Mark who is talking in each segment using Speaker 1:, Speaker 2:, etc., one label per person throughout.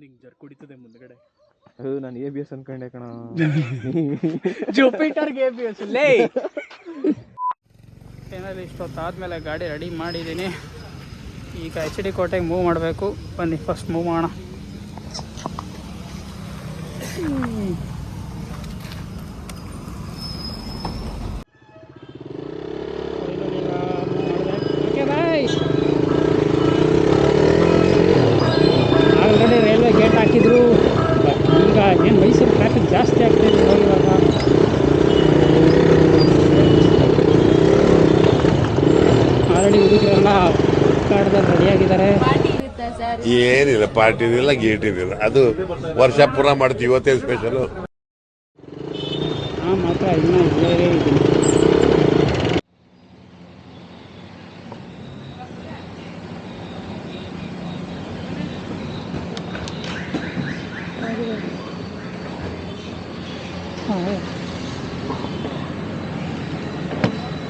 Speaker 1: ನಿಂಗೆ ಜರ್ ಕುಡಿತದೆ ಮುಂದ್ಗಡೆ.
Speaker 2: ಅದು ನಾನು ಎ ಬಿ ಎಸ್ ಅನ್ಕೊಂಡೆ ಕಣ.
Speaker 1: ಜುಪಿಟರ್ಗೆ ಲೇ! ಏನಾದ್ರು ಇಷ್ಟೊತ್ತಾದ್ಮೇಲೆ ಗಾಡಿ ರೆಡಿ ಮಾಡಿದ್ದೀನಿ ಈಗ ಎಚ್ ಡಿ ಕೋಟೆಗೆ ಮೂವ್ ಮಾಡಬೇಕು. ಬನ್ನಿ ಫಸ್ಟ್ ಮೂವ್ ಮಾಡೋಣ.
Speaker 3: ಏನಿಲ್ಲ ಗೇಟ್ ಇದಿಲ್ಲ ಅದು ವರ್ಷ ಪೂರ ಮಾಡ್ತೀವಿ ಇವತ್ತೇ ಸ್ಪೆಷಲು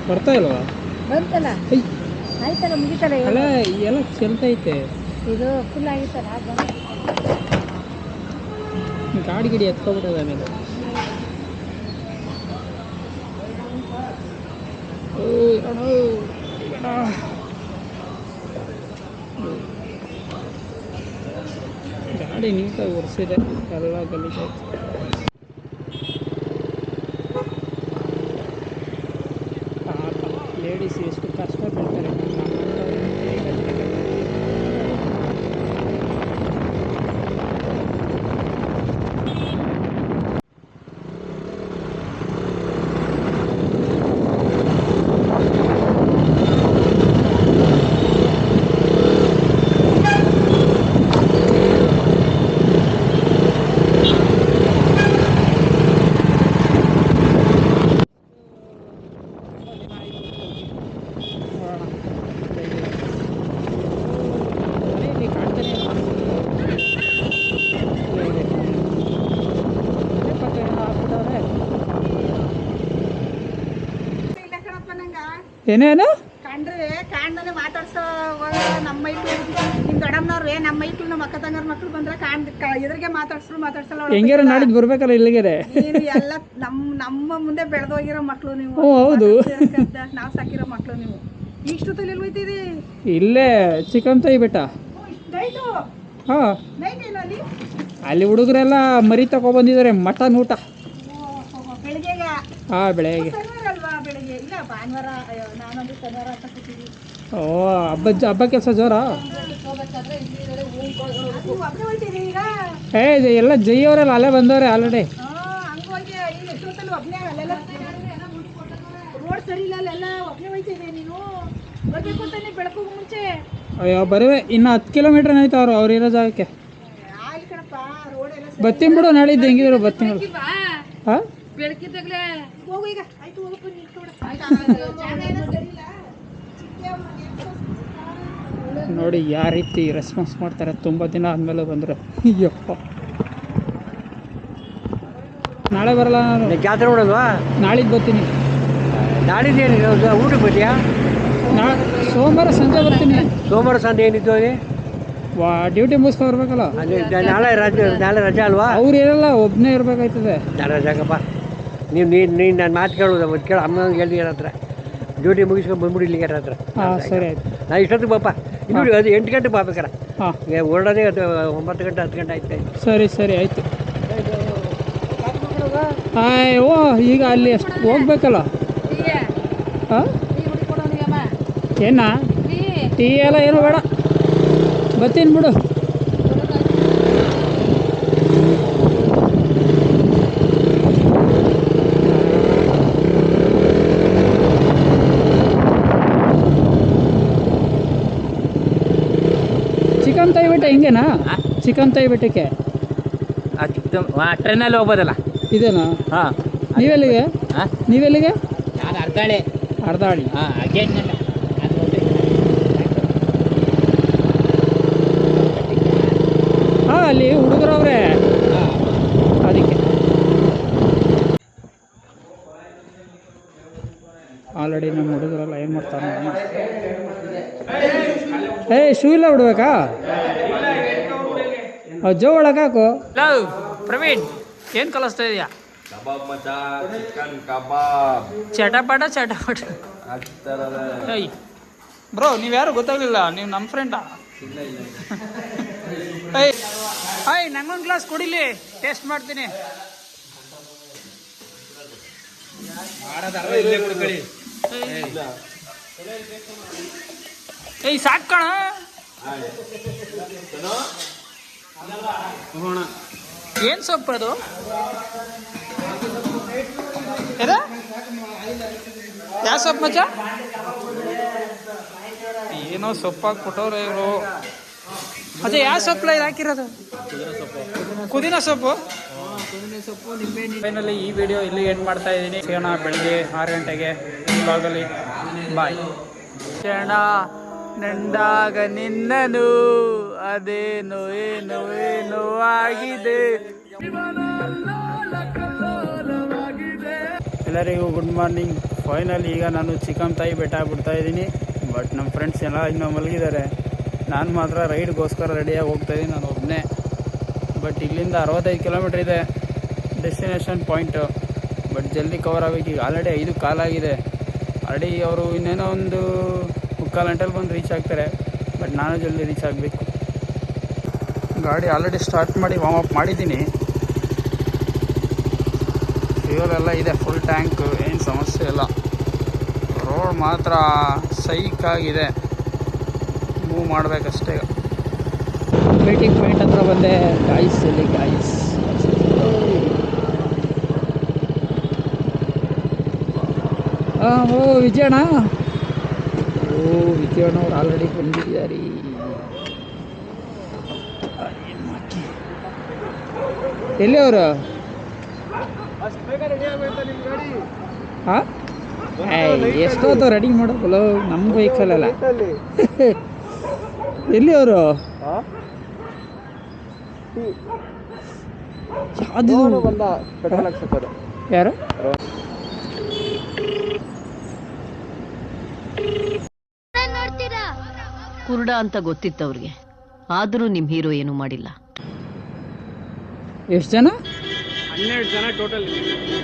Speaker 1: ಬರ್ತಾ ಇಲ್ವಾ?
Speaker 4: ಬಂತಲ್ಲ ಆಯ್ತಲ್ಲ ಮುಗಿತಲ್ಲ
Speaker 1: ಎಲ್ಲ ಚೆಲ್ತೈತೆ.
Speaker 4: ಇದು ಫುಲ್ ಆಗಿತ್ತಲ್ಲ ಆಗ ಬಂತು.
Speaker 1: ಗಾಡಿ ಗಿಡಿ ಎತ್ಕೊಬಿಟ್ಟದ ಆಮೇಲೆ ಓ, ಅಣ್ಣ, ಅಣ್ಣ. ಗಾಡಿ ನೀಟಾಗಿ ಒರೆಸಿದೆ ಎಲ್ಲ ಗಲೀಜಾಯ್ತು ಪಾಪ ಲೇಡೀಸ್ ಎಷ್ಟು ಕಷ್ಟ ಬೀಳ್ತಾರೆ ನಮ್ಮಂಥವ್ರು ಹೇಗೆ ಕಷ್ಟಪಡ್ತಾರೆ? ನೋಡೋಣ ಹೇಗಿದೆ. ಮನೆಯಲ್ಲಿ ಕಾಣ್ತಾನೆ ಇಲ್ಲ. ಹೇಗಿದೆ. ಅದೇ ಪಕ್ಕ ಏನೋ ಹಾಕ್ಬಿಟ್ಟವ್ರೆ.
Speaker 4: ಇಲ್ಲ ಕಣಪ್ಪ ನಂಗ
Speaker 1: ಏನೇನು?
Speaker 4: ಕಂಡ್ರೆ ಕಾಣ್ದನೆ ಮಾತಾಡ್ಸೋ ನಮ್ಮ ಮೈಕ್ಳು ನಿಮ್ ದೊಡ್ಡಮ್ಮನವ್ರೆ ನಮ್ಮ ಮೈಕ್ಳು ನಮ್ಮ ಅಕ್ಕ ತಂಗರ ಮಕ್ಳು ಬಂದ್ರೆ ಕಾಣ್ ಎದುರಿಗೆ ಮಾತಾಡ್ಸ್ರು ಮಾತಾಡ್ಸಲ್ಲ
Speaker 1: ಹೆಂಗಾರ ನಾಳಿದ್ದು ಬರ್ಬೇಕಲ್ಲ ಇಲ್ಲಿಗೆ
Speaker 4: ಎಲ್ಲ ನಮ್ ನಮ್ಮ ಮುಂದೆ ಬೆಳೆದೋಗಿರೋ ಮಕ್ಳು ನೀವು.
Speaker 1: ಹೌದು.
Speaker 4: ನಾವು ಸಾಕಿರೋ ಮಕ್ಳು ನೀವು. ಇಷ್ಟೊತ್ತಲ್ಲಿ ಎಲ್ಲಿ ಹೋಯ್ತಿದಿ
Speaker 1: ಇಲ್ಲೇ ಚಿಕನ್ ತೈ ಬೆಟ್ಟ. ಹಾಂ.
Speaker 4: ಅಲ್ಲಿ?
Speaker 1: ಹುಡುಗರೆಲ್ಲ ಮರಿ ತಗೊಬಂದಿದ್ದಾರೆ ಮಟನ್ ಊಟ. ಹಾಂ ಬೆಳಗ್ಗೆ
Speaker 4: ಶನಿವಾರ ಅಲ್ವಾ ಬೆಳಿಗ್ಗೆ ಇಲ್ಲ ಭಾನುವಾರ ನಾನೊಂದು ಶನಿವಾರ ಅಂತ ಕೂತಿದ್ವಿ.
Speaker 1: ಓ ಹಬ್ಬ ಹಬ್ಬ ಕೆಲಸ ಜೋರ ಏ ಇದು ಎಲ್ಲ ಜೈ ಅವರೆಲ್ಲ ಅಲ್ಲೇ ಬಂದವ್ರೆ ಆಲ್ರೆಡಿ
Speaker 4: ರೋಡ್ ಸರಿ ಇಲ್ಲ ಅಲ್ಲೆಲ್ಲ ಒಬ್ಬನೇ ಹೋಯ್ತಿದೆ ನೀನು. ಬರಬೇಕು ಅಂತಾನೆ ಬೆಳಕು ಮುಂಚೆ.
Speaker 1: ಅಯ್ಯೋ ಬರುವೆ ಇನ್ನು ಹತ್ತು ಕಿಲೋಮೀಟ್ರ್ ಏನಾಯ್ತು ಅವರು ಅವ್ರು ಇರೋ ಜಾಗಕ್ಕೆ. ಬರ್ತೀನಿ ಬಿಡು ನಾಳಿದ್ದು ಹೆಂಗಿದ್ರು ಬತ್ತೀನಿ ಬಿಡು. ಹಾಂ?
Speaker 4: ಬೆಳಕಿದ್ದಾಗಲೇ ಹೋಗು ಈಗ. ಆಯ್ತು ಹೋಗಪ್ಪ.
Speaker 1: ನೋಡಿ ಯಾವ ರೀತಿ ರೆಸ್ಪಾನ್ಸ್ ಮಾಡ್ತಾರೆ. ತುಂಬ ದಿನ ಆದಮೇಲೆ ಬಂದರೆ. ಅಯ್ಯಪ್ಪ ನಾಳೆ ಬರಲ್ಲ ನಾನು.
Speaker 5: ಜಾತ್ರೆ ನೋಡಲ್ವಾ
Speaker 1: ನಾಳಿದ್ದು ಬರ್ತೀನಿ
Speaker 5: ನಾಡಿದ್ದೇನು ಊಟಕ್ಕೆ ಬರ್ತೀಯಾ?
Speaker 1: ನಾ ಸೋಮವಾರ ಸಂಜೆ ಬರ್ತೀನಿ.
Speaker 5: ಸೋಮವಾರ ಸಂಜೆ ಏನಿತ್ತು ಅಲ್ಲಿ?
Speaker 1: ವಾ ಡ್ಯೂಟಿ ಮುಗಿಸ್ಕೊ ಬರ್ಬೇಕಲ್ಲ.
Speaker 5: ನಾಳೆ ರಜೆ ನಾಳೆ ರಜೆ ಅಲ್ವಾ?
Speaker 1: ಅವ್ರು ಇರಲ್ಲ ಒಬ್ಬನೇ ಇರಬೇಕಾಯ್ತದೆ.
Speaker 5: ನಾಳೆ ರಜಾಕಪ್ಪ ನೀವು ನೀನು ನೀನು ನಾನು ಮಾತು ಕೇಳೋದು ಒಂದು ಕೇಳು. ಅಮ್ಮನಿಗೆ ಹೇಳಿ ಹತ್ರ? ಡ್ಯೂಟಿ ಮುಗಿಸ್ಕೊಂಡು ಬಂದ್ಬಿಡಿ ಇಲ್ಲಿಗೆ ಯಾರ ಹತ್ರ?
Speaker 1: ಹಾಂ ಸರಿ ಆಯ್ತು.
Speaker 5: ನಾ ಇಷ್ಟೊತ್ತಿಗೆ ಬಾಪ. ಇನ್ನು ಅದು ಎಂಟು ಗಂಟೆ ಬಾಬೇಕಾರೆ
Speaker 1: ಹಾಂ.
Speaker 5: ಈಗ ಹೊರಡೋದೇ ಅದು ಒಂಬತ್ತು ಗಂಟೆ ಹತ್ತು ಗಂಟೆ ಆಯ್ತು.
Speaker 1: ಸರಿ ಸರಿ ಆಯಿತು. ಓ ಈಗ ಅಲ್ಲಿ ಎಷ್ಟು ಹೋಗ್ಬೇಕಲ್ಲ? ಹಾಂ? ಏನ? ಟೀ ಎಲ್ಲ ಏನು ಬೇಡ. ಬರ್ತೀನಿ ಬಿಡು. ಚಿಕನ್ ತಾಯಿ ಬೆಟ್ಟ ಹಿಂಗೇನಾ? ಚಿಕನ್ ತಾಯಿ ಬೆಟ್ಟಕ್ಕೆ?
Speaker 6: ಟ್ರೈನಲ್ಲಿ ಹೋಗ್ಬೋದಲ್ಲ?
Speaker 1: ಇದೇನಾ?
Speaker 6: ಹಾಂ.
Speaker 1: ನೀವೆಲ್ಲಿಗೆ?
Speaker 6: ಹಾಂ?
Speaker 1: ನೀವೆಲ್ಲಿಗೆ?
Speaker 6: ನಾನು ಅರ್ಧಾಳೆ.
Speaker 1: ಅರ್ಧಾಳಿ.
Speaker 6: ಹಾಂ ಗೇಟ್ನಲ್ಲ ಅದು ಹೋಗ್ಬೇಕು.
Speaker 1: ಹಾಂ ಅಲ್ಲಿ ಹುಡುಗರವ್ರೆ. ಅದಕ್ಕೆ. ಆಲ್ರೆಡಿ ನಮ್ಮ ಹುಡುಗರೆಲ್ಲ ಏನು ಮಾಡ್ತಾರೆ ಏಯ್ ಶೂ ಇಲ್ಲ ಬಿಡ್ಬೇಕಾ ಜೋ ಒಳಗಾಕು ಲವ್ ಪ್ರವೀಣ್ ಏನು ಕಲಿಸ್ತಾ ಇದೆಯಾ?
Speaker 2: ಕಬಾಬ್ ಮಚಾ ಚಿಕನ್ ಕಬಾಬ್.
Speaker 1: ಚಟಪಟ ಚಟಪಟ. ಏಯ್ ಬ್ರೋ ನೀವು ಯಾರು ಗೊತ್ತಾಗಲಿಲ್ಲ? ನೀವು ನಮ್ಮ ಫ್ರೆಂಡಾ ಏಯ್ ಹಾಯ್ ನಂಗೊಂದು ಗ್ಲಾಸ್ ಕುಡಿಲಿ. ಟೇಸ್ಟ್ ಮಾಡ್ತೀನಿ. ಏಯ್ ಸಾಕು ಕಣ. ಏನು ಸೊಪ್ಪು ಅದು? ಯಾವ ಸೊಪ್ಪು ಮಚ್ಚ? ಏನೋ ಸೊಪ್ಪು ಹಾಕ್ಬಿಟ್ಟವ್ರೆ ಇವರು. ಅದೇ ಯಾವ ಸೊಪ್ಪು ಇದು ಹಾಕಿರೋದು? ಕುದಿನ ಸೊಪ್ಪು. ಫೈನಲಿ ಈ ವಿಡಿಯೋ ಇಲ್ಲಿ ಎಂಡ್ ಮಾಡ್ತಾ ಇದ್ದೀನಿ. ಸಿಗೋಣ ಬೆಳಿಗ್ಗೆ ಆರು ಗಂಟೆಗೆ. ಬ್ಲಾಗಲ್ಲಿ ಬಾಯ್ ಕ್ಷಣ ನಂದಾಗ ನಿನ್ನನು. ಅದೇನು, ಏನು ಏನು ಆಗಿದೆ? ಎಲ್ಲರಿಗೂ ಗುಡ್ ಮಾರ್ನಿಂಗ್. ಫೈನಲ್ ಈಗ ನಾನು ಚಿಕನ್ ತಾಯಿ ಬೆಟ್ಟ ಬಿಡ್ತಾ ಇದ್ದೀನಿ. ಬಟ್ ನಮ್ಮ ಫ್ರೆಂಡ್ಸ್ ಎಲ್ಲ ಇನ್ನೂ ಮಲಗಿದ್ದಾರೆ. ನಾನು ಮಾತ್ರ ರೈಡ್ಗೋಸ್ಕರ ರೆಡಿಯಾಗಿ ಹೋಗ್ತಾ ಇದ್ದೀನಿ, ನಾನು ಒಬ್ಬನೇ ಬಟ್ ಇಲ್ಲಿಂದ ಅರವತ್ತೈದು ಕಿಲೋಮೀಟ್ರ್ ಇದೆ ಡೆಸ್ಟಿನೇಷನ್ ಪಾಯಿಂಟು ಬಟ್ ಜಲ್ದಿ ಕವರ್ ಆಗಬೇಕು. ಈಗ ಆಲ್ರೆಡಿ ಐದು ಕಾಲಾಗಿದೆ ಆಲ್ರೆಡಿ ಅವರು ಇನ್ನೇನೋ ಒಂದು ಮುಕ್ಕಾಲು ಗಂಟೆಲಿ ಬಂದು ರೀಚ್ ಆಗ್ತಾರೆ. ಬಟ್ ನಾನು ಜಲ್ದಿ ರೀಚ್ ಆಗಬೇಕು. ಗಾಡಿ ಆಲ್ರೆಡಿ ಸ್ಟಾರ್ಟ್ ಮಾಡಿ ವಾರ್ಮ್ ಅಪ್ ಮಾಡಿದ್ದೀನಿ. ಫ್ಯೂಲ್ ಎಲ್ಲ ಇದೆ ಫುಲ್ ಟ್ಯಾಂಕ್ ಏನು ಸಮಸ್ಯೆ ಇಲ್ಲ. ರೋಡ್ ಮಾತ್ರ ಸೈಕ್ ಆಗಿದೆ. ಮೂವ್ ಮಾಡಬೇಕಷ್ಟೇ. ಮೀಟಿಂಗ್ ಪಾಯಿಂಟ್ ಹತ್ರ ಬಂದೆ ಗಾಯ್ಸ್ ಇಲ್ಲಿ ಗಾಯ್ಸ್ ಹಾಂ ಓ ವಿಜಯಣ್ಣ. ಓ ವಿಜಯಣ್ಣ ಅವ್ರು ಆಲ್ರೆಡಿ ಬಂದಿದ್ದಾರೆ. ಎಲ್ಲಿ ಅವರು ಹಾಂ? ಎಷ್ಟೊತ್ತು ರೆಡಿ ಮಾಡೋಕ್ಕಲ್ಲ ನಮ್ಮ ಬೈಕಲ್ಲ ಎಲ್ಲಿ ಅವರು ಯಾರು?
Speaker 7: ಕುರುಡ ಅಂತ ಗೊತ್ತಿತ್ತು ಅವ್ರಿಗೆ ಆದರೂ ನಿಮ್ಮ ಹೀರೋ ಏನು ಮಾಡಿಲ್ಲ.
Speaker 1: ಎಷ್ಟು ಜನ?
Speaker 2: ಹನ್ನೆರಡು ಜನ ಟೋಟಲ್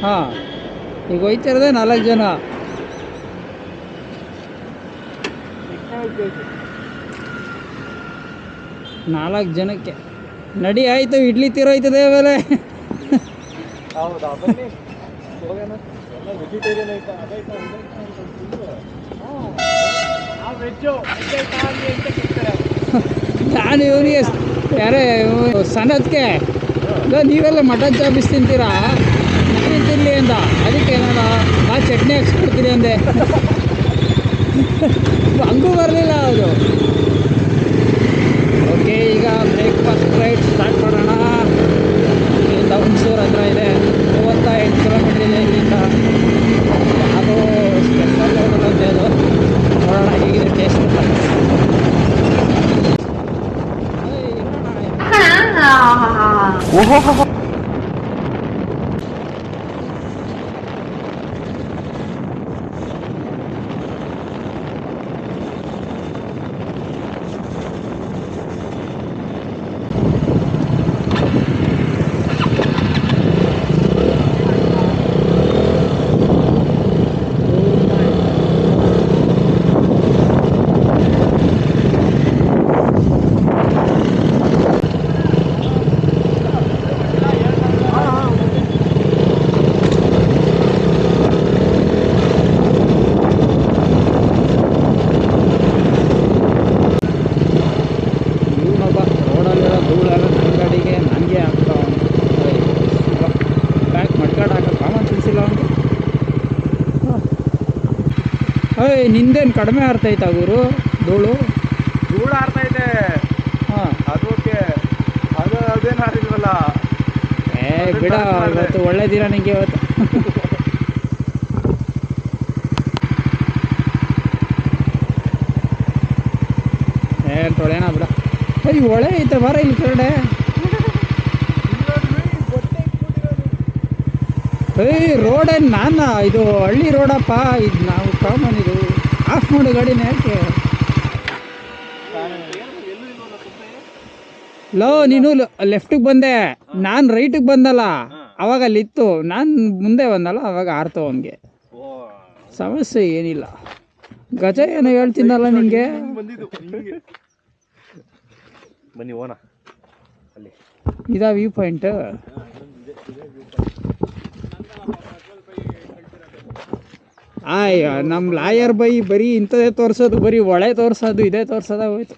Speaker 1: ಹಾಂ. ಈಗ ಹೋಯ್ತಿರೋದೇ ನಾಲ್ಕು ಜನ. ನಾಲ್ಕು ಜನಕ್ಕೆ. ನಡಿ ಆಯಿತು ಇಡ್ಲಿ ತೀರೋಯ್ತದೆ ಆಮೇಲೆ. ನಾನು ಇವನಿಗೆ ಯಾರೇ ಇವ್ನು ಇಲ್ಲ ನೀವೆಲ್ಲ ಮಟನ್ ಚಾಪಿಸ್ ತಿಂತೀರಾ? ನಾನು ತಿನ್ನಲಿ ಅಂದ. ಅದಕ್ಕೆ ನಾನು ಆ ಚಟ್ನಿ ಹಾಕ್ಸ್ಕೊಡ್ತೀನಿ ಅಂದೆ. ಹಂಗೂ ಬರಲಿಲ್ಲ ಅದು. ಓಕೆ, ಈಗ ಬ್ರೇಕ್ಫಾಸ್ಟ್ ರೈಡ್ ಸ್ಟಾರ್ಟ್ ಮಾಡೋಣ. ಇಲ್ಲಿಂದ ಹುಣಸೂರು ಹತ್ರ ಇದೆ. ಮೂವತ್ತ ಎಂಟು ಕಿಲೋಮೀಟ್ರ್ ಇದೆ ಇಲ್ಲಿಂದ. ಯಾವುದೋ ಸ್ಪೆಷಲ್ ಹೋಗೋದಂತೆ ಅದು. ನೋಡೋಣ, ಹೇಗಿದೆ ಟೇಸ್ಟ್ 哦好好好。ನಿಂದೇನು ಕಡಿಮೆ ಆರ್ತೈತಾ ಗುರು? ಧೂಳು?
Speaker 2: ಧೂಳು ಆರ್ತೈತೆ ಇದೆ.
Speaker 1: ಹಾಂ.
Speaker 2: ಅದಕ್ಕೆ ಅದು ಅದೇನು ಆರಿಲ್ವಲ್ಲ?
Speaker 1: ಏ ಬಿಡ ಇವತ್ತು ಒಳ್ಳೆ ದಿನ ನಿಂಗೆ ಇವತ್ತು. ಏ ತೊಳೆಯೋಣ ಬಿಡ. ಏಯ್ ಒಳ್ಳೆ ಐತೆ ಬರ ಇಲ್ಲಿ ಕಡೆ ಏಯ್ ಏನು ನಾನು? ಇದು ಹಳ್ಳಿ ರೋಡಪ್ಪ ಇದು ನಾವು ಕಾಮನ್ ಇದು. ಆಫ್ ಮಾಡು ಗಾಡಿನ ಯಾಕೆ ಲೋ ನೀನು ಲೆಫ್ಟಿಗೆ ಬಂದೆ. ನಾನು ರೈಟಿಗೆ ಬಂದಲ್ಲ. ಅವಾಗ ಅಲ್ಲಿತ್ತು ನಾನು ಮುಂದೆ ಬಂದಲ್ಲ ಅವಾಗ ಆರ್ತು ಅವನಿಗೆ. ಸಮಸ್ಯೆ ಏನಿಲ್ಲ. ಗಜ ಏನೋ ಹೇಳ್ತೀನಲ್ಲ
Speaker 2: ನಿಮಗೆ ಬನ್ನಿ ಓನ
Speaker 1: ಇದಾ ವ್ಯೂ ಪಾಯಿಂಟ್. ಆಯ್ಯ ನಮ್ಮ ಲಾಯರ್ ಬೈ ಬರೀ ಇಂಥದೇ ತೋರಿಸೋದು ಬರೀ ಒಳೆ ತೋರಿಸೋದು ಇದೇ ತೋರಿಸೋದ. ಹೋಯ್ತು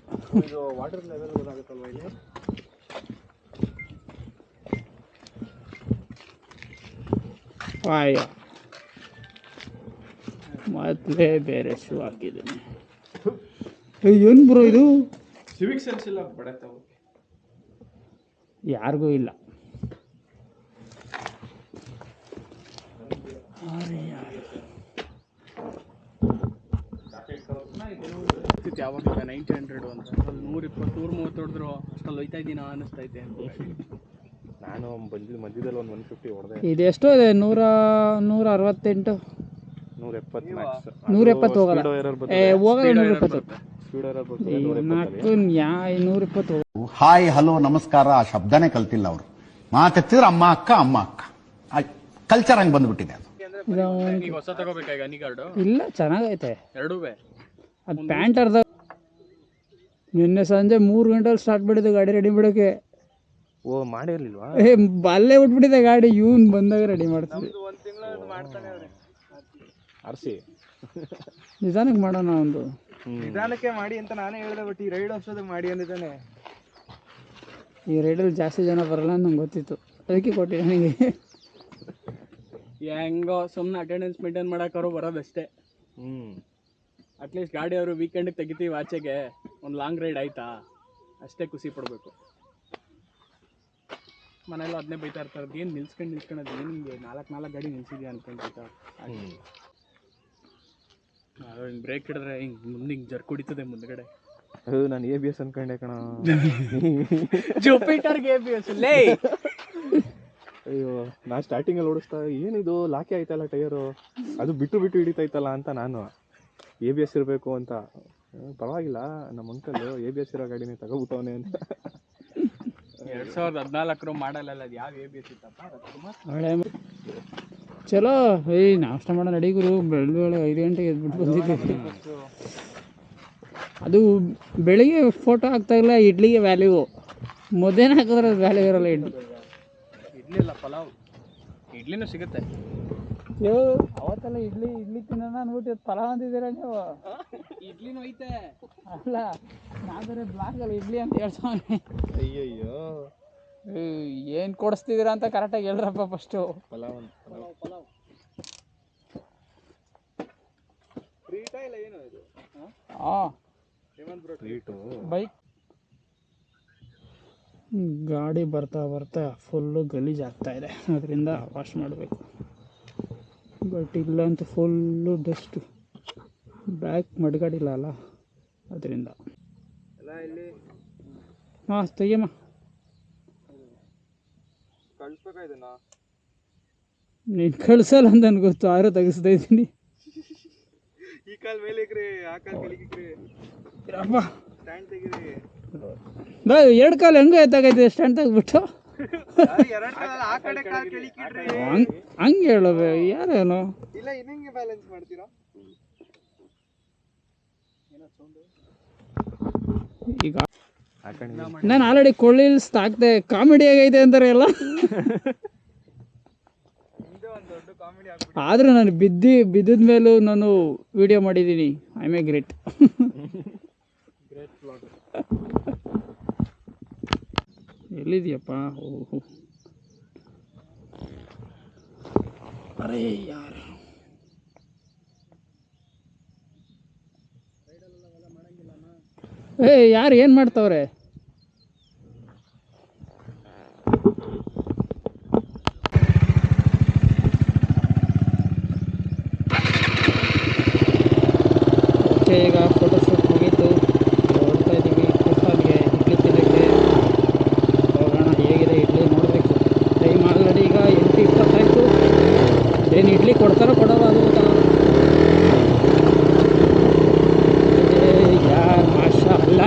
Speaker 1: ಆಯ್ಯ ಮೊದಲೇ ಬೇರೆ ಶೂ ಹಾಕಿದ್ದೀನಿ. ಏನು ಬ್ರೋ ಇದು?
Speaker 2: ಸಿವಿಕ್ ಸೆನ್ಸ್ ಇಲ್ಲ
Speaker 1: ಯಾರಿಗೂ ಇಲ್ಲ.
Speaker 8: ಯಾವಾಗ ನೈಂಟಿ ಹಂಡ್ರೆಡ್ ಅಂತ ಅಲ್ಲಿ ನೂರ ಇಪ್ಪತ್ತು ನೂರ ಮೂವತ್ತು ಹೊಡೆದ್ರು ಅಷ್ಟಲ್ಲಿ ಹೋಯ್ತಾ ಇದ್ದೀನ ಅನಿಸ್ತೈತೆ
Speaker 2: ನಾನು ಬಂದಿದ್ದು ಮಧ್ಯದಲ್ಲಿ ಒಂದು ಒನ್ ಫಿಫ್ಟಿ ಹೊಡೆದೆ.
Speaker 1: ಇದೆಷ್ಟೋ ಇದೆ? ನೂರ ನೂರ ಅರವತ್ತೆಂಟು
Speaker 2: ನೂರ ಎಪ್ಪತ್ತು ಮ್ಯಾಕ್ಸ್
Speaker 1: ನೂರ ಎಪ್ಪತ್ತು ಹೋಗಲ್ಲ ಏ ಹೋಗಲ್ಲ ನೂರ ಎಪ್ಪತ್ತು
Speaker 2: ಸ್ಪೀಡ್ ಎರರ್ ಬರ್ತದೆ.
Speaker 1: ಈ
Speaker 2: ನೂರ
Speaker 1: ನಾಲ್ಕು ಯಾ ನೂರ ಇಪ್ಪತ್ತು
Speaker 9: ಹಾಯ್ ಹಲೋ ನಮಸ್ಕಾರ. ಆ ಶಬ್ದನೇ ಕಲ್ತಿಲ್ಲ ಅವರು. ಮಾತೆತ್ತಿದ್ರೆ ಅಮ್ಮ ಅಕ್ಕ ಅಮ್ಮ ಅಕ್ಕ. ಕಲ್ಚರ್ ಹಂಗೆ ಬಂದ್ಬಿಟ್ಟಿದೆ ಅದು.
Speaker 1: ಇಲ್ಲ ಚೆನ್ನಾಗೈತೆ.
Speaker 8: ಎರಡೂ
Speaker 1: ಅದು ಪ್ಯಾಂಟ್ ಅರ್ಧ ನಿನ್ನೆ ಸಂಜೆ ಮೂರು ಗಂಟೆಲಿ ಸ್ಟಾರ್ಟ್ ಮಾಡಿದ್ದು ಗಾಡಿ ರೆಡಿ ಮಾಡೋಕೆ
Speaker 2: ಓ ಮಾಡಿರ್ಲಿಲ್ವಾ?
Speaker 1: ಏ ಅಲ್ಲೇ ಬಿಟ್ಬಿಟ್ಟಿದೆ ಗಾಡಿ ಇವನ್ ಬಂದಾಗ ರೆಡಿ ಮಾಡ್ತೀವಿ
Speaker 8: ಒಂದು ತಿಂಗಳು ಮಾಡ್ತಾನೆ ಅವ್ರೆ.
Speaker 2: ಆರ್ಸಿ.
Speaker 1: ನಿಧಾನಕ್ಕೆ ಮಾಡೋಣ ಒಂದು.
Speaker 2: ನಿಧಾನಕ್ಕೆ ಮಾಡಿ ಅಂತ ನಾನೇ ಹೇಳ್ದೆ ಬಟ್ ಈ ರೈಡ್ ವರ್ಷದ ಮಾಡಿ ಅಂದಿದ್ದಾನೆ.
Speaker 1: ಈ ರೈಡಲ್ಲಿ ಜಾಸ್ತಿ ಜನ ಬರಲ್ಲ ಅಂತ ನಂಗೆ ಗೊತ್ತಿತ್ತು. ಅದಕ್ಕೆ ಕೊಟ್ಟಿದ್ದೆ ನನಗೆ.
Speaker 8: ಹೆಂಗೋ ಸುಮ್ಮನೆ ಅಟೆಂಡೆನ್ಸ್ ಮೇಂಟೈನ್ ಮಾಡೋಕ್ಕಾರು ಬರೋದಷ್ಟೇ.
Speaker 2: ಹ್ಮ್.
Speaker 8: ಅಟ್ಲೀಸ್ಟ್ ಗಾಡಿ ಅವರು ವೀಕೆಂಡಿಗೆ ತೆಗಿತೀವಿ ಆಚೆಗೆ. ಒಂದು ಲಾಂಗ್ ರೈಡ್ ಆಯ್ತಾ? ಅಷ್ಟೇ ಖುಷಿ ಪಡಬೇಕು. ಮನೆಯಲ್ಲ ಅದನ್ನೇ ಬೈತಾ ಇರ್ತಾರೆ. ಏನು ನಿಲ್ಸ್ಕೊಂಡು ನಿಲ್ಸ್ಕೊಳ್ಳೋದು ಏನು ಹಿಂಗೆ ನಾಲ್ಕು ನಾಲ್ಕು ಗಾಡಿ ನಿಲ್ಸಿದ್ಯಾ
Speaker 2: ಅನ್ಕೊಂಡಿರ್ತಾ
Speaker 8: ಅದು ಹಿಂಗೆ. ಬ್ರೇಕ್ ಹಿಡಿದ್ರೆ ಹಿಂಗೆ ಮುಂದೆ ಹಿಂಗೆ ಜರ್ ಕುಡಿತದೆ ಮುಂದ್ಗಡೆ.
Speaker 2: ಅದು ನಾನು ಎ ಬಿ ಎಸ್ ಅನ್ಕೊಂಡೆ ಕಣ.
Speaker 8: ಜುಪಿಟರ್ಗೆ ಬಿ ಎಸ್ ಲೇ!
Speaker 2: ಅಯ್ಯೋ ನಾ ಸ್ಟಾರ್ಟಿಂಗಲ್ಲಿ ಓಡಿಸ್ತಾ ಏನಿದು? ಲಾಕೆ ಆಯ್ತಲ್ಲ ಟೈರು ಅದು ಬಿಟ್ಟು ಬಿಟ್ಟು ಹಿಡಿತೈತಲ್ಲ ಅಂತ ನಾನು. ಎ ಬಿ ಎಸ್ ಇರಬೇಕು ಅಂತ. ಪರವಾಗಿಲ್ಲ ನಮ್ಮ ಅಂಕಲ್ ಎ ಬಿ ಎಸ್ ಇರೋ ಗಾಡಿನೇ ತಗೋಬಿಟ್ಟವನೆ ಅಂತ.
Speaker 8: ಎರಡು ಸಾವಿರದ ಹದಿನಾಲ್ಕರ ಮಾಡಲ್ಲ ಅದು ಯಾವ ಎ ಬಿ ಎಸ್ ಇತ್ತಪ್ಪ?
Speaker 1: ಹಳೆ ಮ- ಚಲೋ. ಏಯ್ ನಾಷ್ಟ ಮಾಡೋ ನಡಿ ಗುರು. ಬೆಳ್ಳಿ ಒಳಗೆ ಐದು ಗಂಟೆಗೆ ಎದ್ಬಿಟ್ಟು ಬಂದಿದ್ದೆ ಅದು ಬೆಳಿಗ್ಗೆ ಫೋಟೋ ಹಾಕ್ತಾ ಇಲ್ಲ ಇಡ್ಲಿಗೆ ವ್ಯಾಲ್ಯೂ ಮೊದೇನ ಹಾಕಿದ್ರೆ ವ್ಯಾಲ್ಯೂ ಇರಲ್ಲ ಇಡ್ಲಿ.
Speaker 8: ಇಡ್ಲಿ ಇಲ್ಲ ಪಲಾವ್. ಇಡ್ಲಿನೂ ಸಿಗುತ್ತೆ.
Speaker 1: ಯೋ ಅವತ್ತೆಲ್ಲ ಇಡ್ಲಿ ಇಡ್ಲಿ ತಿನ್ನೋಣ ಅನ್ಬಿಟ್ಟು ಇವತ್ತು ಪಲಾವ್ ಅಂತಿದ್ದೀರ ನೀವು?
Speaker 8: ಇಡ್ಲಿನೂ ಐತೆ
Speaker 1: ಅಲ್ಲ ನಾ ಬೇರೆ ಅಲ್ಲಿ ಇಡ್ಲಿ ಅಂತ ಹೇಳ್ತಾನೆ
Speaker 2: ಅಯ್ಯಯ್ಯೋ.
Speaker 1: ಏನು ಕೊಡಿಸ್ತಿದ್ದೀರಾ ಅಂತ ಕರೆಕ್ಟಾಗಿ ಹೇಳ್ರಪ್ಪ ಫಸ್ಟು
Speaker 2: ಪಲಾವ್
Speaker 1: ಹಾಂ
Speaker 2: ಟ್ರೀಟು.
Speaker 1: ಬೈಕ್. ಗಾಡಿ ಬರ್ತಾ ಬರ್ತಾ ಫುಲ್ಲು ಗಲೀಜ್ ಆಗ್ತಾ ಇದೆ. ಅದರಿಂದ ವಾಶ್ ಮಾಡಬೇಕು. ಬಟ್ ಇಲ್ಲಂತೂ ಫುಲ್ಲು ಡಸ್ಟು ಬ್ಯಾಕ್ ಮಡ್ಗಾಡಿಲ್ಲ ಅಲ್ಲ ಅದರಿಂದ. ಹಾಂ ತೆಗಿಯಮ್ಮ. ನೀನು ಕಳ್ಸಲ್ಲ ಅಂತ ನನ್ಗೆ ಗೊತ್ತು ಆರು ತೆಗಿಸ್ತಾ ಇದ್ದೀನಿ.
Speaker 2: ಈ ಕಾಲ್ ಮೇಲೆ ಆ ಕಾಲ್
Speaker 1: ಎರಡು ಕಾಲು ಹೆಂಗೆ ಎತ್ತಾಗೈತೆ ಸ್ಟ್ಯಾಂಡ್ ತೆಗ್ಬಿಟ್ಟು ಹಂಗೆ ಹೇಳೋದು ಯಾರೇನು?
Speaker 2: ಇಲ್ಲ ಇನ್ನಂಗೆ ಬ್ಯಾಲೆನ್ಸ್ ಮಾಡ್ತೀರಾ?
Speaker 1: ಈಗ ನಾನು ಆಲ್ರೆಡಿ ಕೊಳ್ಳಿಲ್ಸ್ ತಾಕ್ದೆ ಕಾಮಿಡಿ ಆಗೈತೆ ಅಂತಾರೆ ಎಲ್ಲ? ಆದ್ರೆ ನಾನು ಬಿದ್ದಿ ಬಿದ್ದಿದ ಮೇಲೂ ನಾನು ವಿಡಿಯೋ ಮಾಡಿದ್ದೀನಿ. ಐ ಮೇ ಗ್ರೇಟ್ ಎಲ್ಲಿದೆಯಪ್ಪ? ಓಹೋ ಅರೇ ಯಾರು. ಏ ಯಾರು ಏನು ಮಾಡ್ತಾವ್ರೆ ಓಕೆ ಈಗ ಫೋಟೋಶೂಟ್ ಮುಗೀತು ಹೊರಡ್ತಾ ಇದ್ದೀವಿ ಕುಫಾಲ್ಗೆ ಇಡ್ಲಿ ತಿನ್ನೋಕ್ಕೆ ಹೋಗೋಣ ಹೇಗಿದೆ ಇಡ್ಲಿ ನೋಡಬೇಕು ಟೈಮ್ ಆಲ್ರೆಡಿ ಈಗ ಎಂಟು ಇಪ್ಪತ್ತಾಯಿತು ಏನು ಇಡ್ಲಿ ಕೊಡ್ತಾರೋ ಕೊಡೋಲ್ಲ ಅದು ಗೊತ್ತಾಗಲ್ಲ ಏ ಯಾರ್ ಮಾಷಾ ಅಲ್ಲ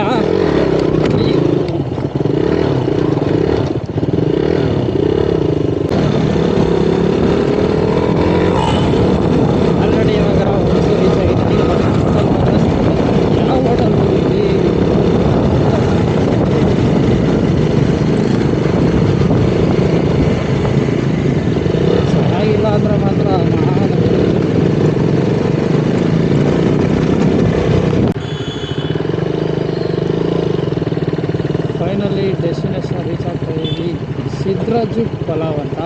Speaker 1: ಮುದ್ರಾಜು ಪಲಾವ್ ಅಂತ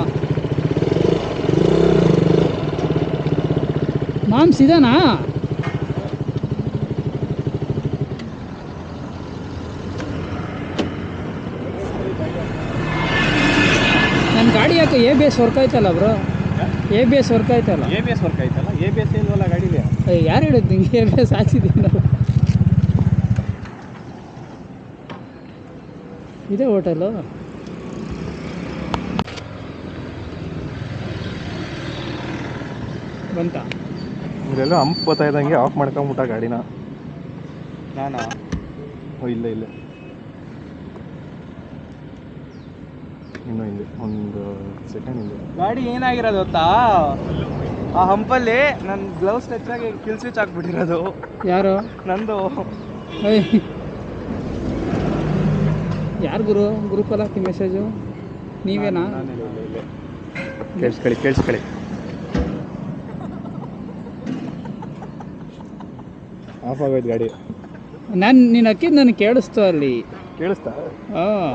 Speaker 1: ಮಾಮ್ಸ್ ಇದಾನಾ? ನನ್ನ ಗಾಡಿ ಯಾಕೆ ಎ ಬಿ ಎಸ್ ವರ್ಕ್ ಆಯ್ತಲ್ಲ bro? A B S work ಆಯ್ತಲ್ಲ
Speaker 2: ಎ ಬಿ ಎಸ್ ವರ್ಕ್ ಆಯ್ತಲ್ಲ ಎ ಬಿ ಎಸ್ ಇಲ್ವಲ್ಲ ಗಾಡೀಲಿ?
Speaker 1: ಯಾರು ಹೇಳಿದ್ ನಿಂಗೆ? ಎ ಬಿ ಎಸ್ ಹಾಕ್ಸಿದ್ದೀನಿ ನಾವು ಇದೇ ಹೋಟೆಲು? ಬಂತ?
Speaker 2: ಇಲ್ಲೆಲ್ಲ ಹಂಪ್ ಬರ್ತಾ ಇದ್ದಂಗೆ ಆಫ್ ಮಾಡ್ಕೊಂಬಿಟ್ಟ ಗಾಡಿನ. ನಾನಾ? ಓ ಇಲ್ಲ ಇಲ್ಲ. ಇನ್ನು ಹಿಂದೆ ಒಂದು ಸೆಕೆಂಡ್ ಹಿಂದೆ.
Speaker 8: ಗಾಡಿ ಏನಾಗಿರೋದು ಗೊತ್ತಾ? ಆ ಹಂಪಲ್ಲಿ ನನ್ನ ಗ್ಲೌಸ್ ಟಚ್ ಆಗಿ ಕಿಲ್ ಸ್ವಿಚ್ ಹಾಕ್ಬಿಟ್ಟಿರೋದು.
Speaker 1: ಯಾರು?
Speaker 8: ನಂದು.
Speaker 1: ಯಾರು ಗುರು? ಗ್ರೂಪಲ್ಲಿ ಹಾಕಿ ಮೆಸೇಜು ನೀವೇನಾ?
Speaker 2: ಕೇಳಿಸ್ಕೊಳ್ಳಿ ಕೇಳಿಸ್ಕೊಳ್ಳಿ. ಆಫ್ ಆಗೋಯ್ತು ಗಾಡಿ.
Speaker 1: ನಾನು ನೀನು ಅಕ್ಕಿದ್ ನನಗೆ ಕೇಳಿಸ್ತು ಅಲ್ಲಿ.
Speaker 2: ಕೇಳಿಸ್ತಾ?
Speaker 1: ಹಾಂ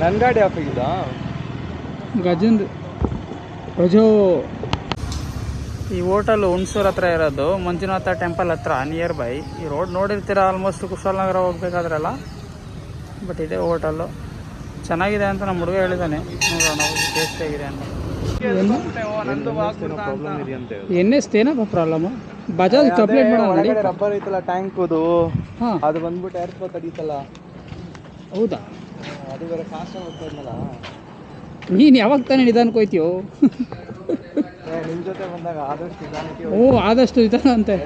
Speaker 2: ನನ್ನ ಗಾಡಿ ಆಫ್ ಆಗಿದ್ದಾ
Speaker 1: ಗಜನ್ ರಜೋ. ಈ ಹೋಟೆಲ್ ಹುಣಸೂರ್ ಹತ್ರ ಇರೋದು ಮಂಜುನಾಥ ಟೆಂಪಲ್ ಹತ್ರ ನಿಯರ್ ಬೈ ಈ ರೋಡ್ ನೋಡಿರ್ತೀರ ಆಲ್ಮೋಸ್ಟ್ ಕುಶಾಲನಗರ ಹೋಗ್ಬೇಕಾದ್ರಲ್ಲ? ಬಟ್ ಇದೆ ಹೋಟೆಲ್ಲು ಚೆನ್ನಾಗಿದೆ ಅಂತ ನಮ್ಮ ಹುಡುಗ ಹೇಳಿದ್ದಾನೆ ನೋಡೋಣ ಟೇಸ್ಟ್ ಆಗಿದೆ ಅಂತ. ಎನ್ ಎಸ್ ಏನಪ್ಪ ಪ್ರಾಬ್ಲಮ್? ಬಜಾಜ್ ಕಂಪ್ಲೇಂಟ್ ಮಾಡೋಣ
Speaker 8: ರಬ್ಬರ್ ಐತಲ್ಲ ಟ್ಯಾಂಕ್
Speaker 1: ಅದು
Speaker 8: ಅದು ಬಂದ್ಬಿಟ್ಟು ಏರ್ ಫ್ಲೋ ತಡೀತಲ್ಲ
Speaker 1: ಹೌದಾ?
Speaker 8: ಅದು ಬೇರೆ ಫಾಸ್ಟ್ ಹೋಗ್ತಾ ಇದ್ನಲ್ಲ.
Speaker 1: ನೀನು ಯಾವಾಗ ತಾನೇ ನಿಧಾನಕ್ಕೆ ಹೋಯ್ತೀಯೋ?
Speaker 8: ನಿಮ್ಮ ಜೊತೆ ಬಂದಾಗ ಆದಷ್ಟು ನಿಧಾನಕ್ಕೆ
Speaker 1: ಓ ಆದಷ್ಟು ನಿಧಾನ ಅಂತೆ.